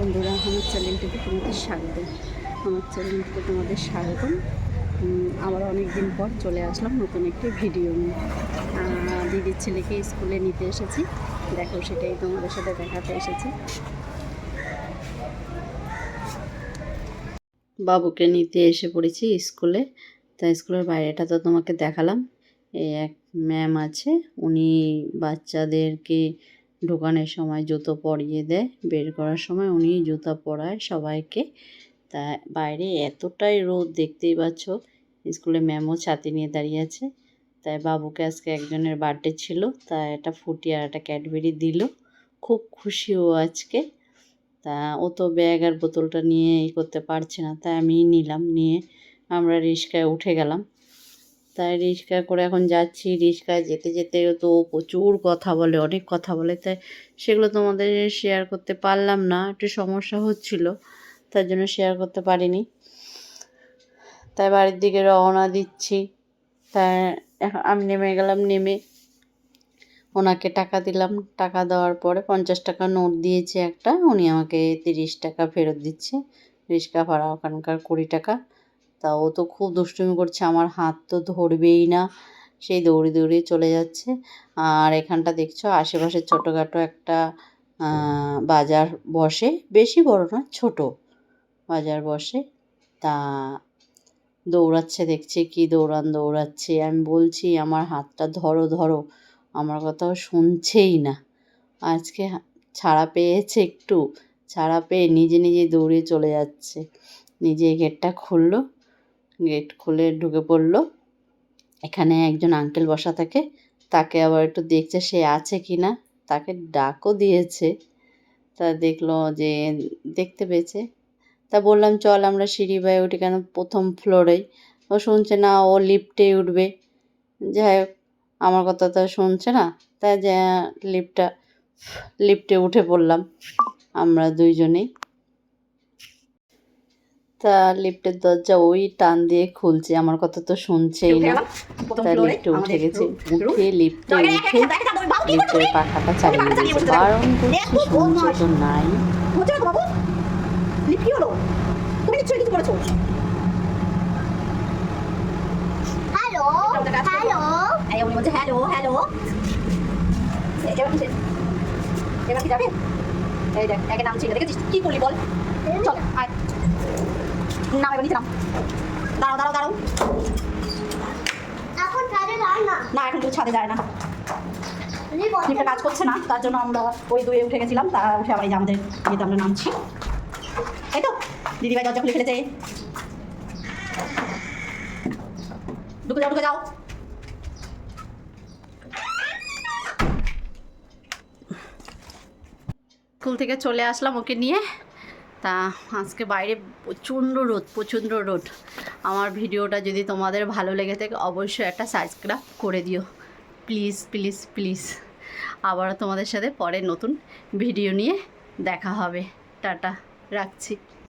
বন্ধুরা আমার চ্যানেলটিতে তোমাদের স্বাগত। আমার চ্যানেলটিতে তোমাদের স্বাগতম। উম, আবার অনেক দিন পর চলে আসলাম নতুন একটি ভিডিও নিয়ে। দিদির ছেলেকে স্কুলে নিতে এসেছি। দেখো সেটাই তোমাদের সাথে দেখাতে এসেছি। বাবুকে নিতে এসে পড়েছি স্কুলে। তা স্কুলের বাইরেটা তো তোমাকে দেখালাম। এই এক ম্যাম আছে উনি বাচ্চাদেরকে ঢোকানোর সময় জুতো পরিয়ে দেয়। বের করার সময় উনি জুতা পরায় সবাইকে। তা বাইরে এতটাই রোদ দেখতেই পাচ্ছ, স্কুলে ম্যামও ছাতি নিয়ে দাঁড়িয়ে আছে। তাই বাবুকে আজকে একজনের বার্থডে ছিল, তা এটা ফুটি আর একটা ক্যাডবেরি দিল। খুব খুশি ও আজকে। তা ও তো ব্যাগ আর বোতলটা নিয়ে ই করতে পারছে না, তাই আমি নিলাম। নিয়ে আমরা রিক্সায় উঠে গেলাম। তাই রিক্সা করে এখন যাচ্ছি, রিক্সায় যেতে যেতে তো প্রচুর কথা বলে, অনেক কথা বলে। তাই সেগুলো তোমাদের শেয়ার করতে পারলাম না, একটু সমস্যা হচ্ছিল, তার জন্য শেয়ার করতে পারিনি। তাই বাড়ির দিকে রওনা দিচ্ছি। তাই আমি নেমে গেলাম, নেমে ওনাকে টাকা দিলাম। টাকা দেওয়ার পরে পঞ্চাশ টাকা নোট দিয়েছে একটা, উনি আমাকে তিরিশ টাকা ফেরত দিচ্ছে। রিক্সা ভাড়া ওখানকার কুড়ি টাকা। তা ও তো খুব দুষ্টুমি করছে, আমার হাত তো ধরবেই না। সেই দৌড়ে দৌড়ে চলে যাচ্ছে। আর এখানটা দেখছ, আশেপাশে ছোটোখাটো একটা বাজার বসে। বেশি বড় না ছোট বাজার বসে। তা দৌড়াচ্ছে, দেখছে কি দৌড়ান দৌড়াচ্ছে। আমি বলছি, আমার হাতটা ধরো ধরো। আমার কথাও শুনছেই না। আজকে ছাড়া পেয়েছে একটু। ছাড়া পেয়ে নিজে নিজে দৌড়ে চলে যাচ্ছে। নিজে গেটটা খুললো। গেট খুলে ঢুকে পড়ল। এখানে একজন আঙ্কেল বসা থাকে। তাকে আবার একটু দেখছে সে আছে কি না তাকে ডাকও দিয়েছে। তা দেখল যে দেখতে পেয়েছে। তা বললাম, চল আমরা সিঁড়ি বায়ে উঠি কেন? প্রথম ফ্লোরেই ও শুনছে না, ও লিফটে উঠবে। যাই হোক, আমার কথা তো শুনছে না। তাই যে লিফটটা লিফটে উঠে পড়লাম আমরা দুইজনেই। তা লিফটের দরজা ওই টান দিয়ে খুলছে আমার কথা তো শুনছেই না। তা লিফটে উঠে গেছে উঠে লিফটে উঠে। লিফটের পাখাটা চালিয়ে দিয়েছে বারণ করছি শুনছে তো নাই কি হ্যালো হ্যালো এবার যাবে? এই দেখ একে নাম ছিল দেখেছিস? কি করলি বল? চল আয়। নাম এবার নিচে নাম দাঁড়াও দাঁড়াও দাঁড়াও। এখন কাজে যান না। না এখন কেউ ছাদে যায় না। উনি কাজ করছে না তার জন্য আমরা ওই দুয়ে উঠে গেছিলাম তা উঠে আবার আমাদের ইয়েতে আমরা নামছি। তাই তো দিদিভাই দরজা খুলে ফেলেছে। ঢুকে যাও ঢুকে যাও। স্কুল থেকে চলে আসলাম ওকে নিয়ে। তা আজকে বাইরে প্রচণ্ড রোদ প্রচণ্ড রোদ। আমার ভিডিওটা যদি তোমাদের ভালো লেগে থাকে, অবশ্যই একটা সাবস্ক্রাইব করে দিও। Please please please. আবার তোমাদের সাথে পরে নতুন ভিডিও নিয়ে দেখা হবে। টাটা, রাখছি।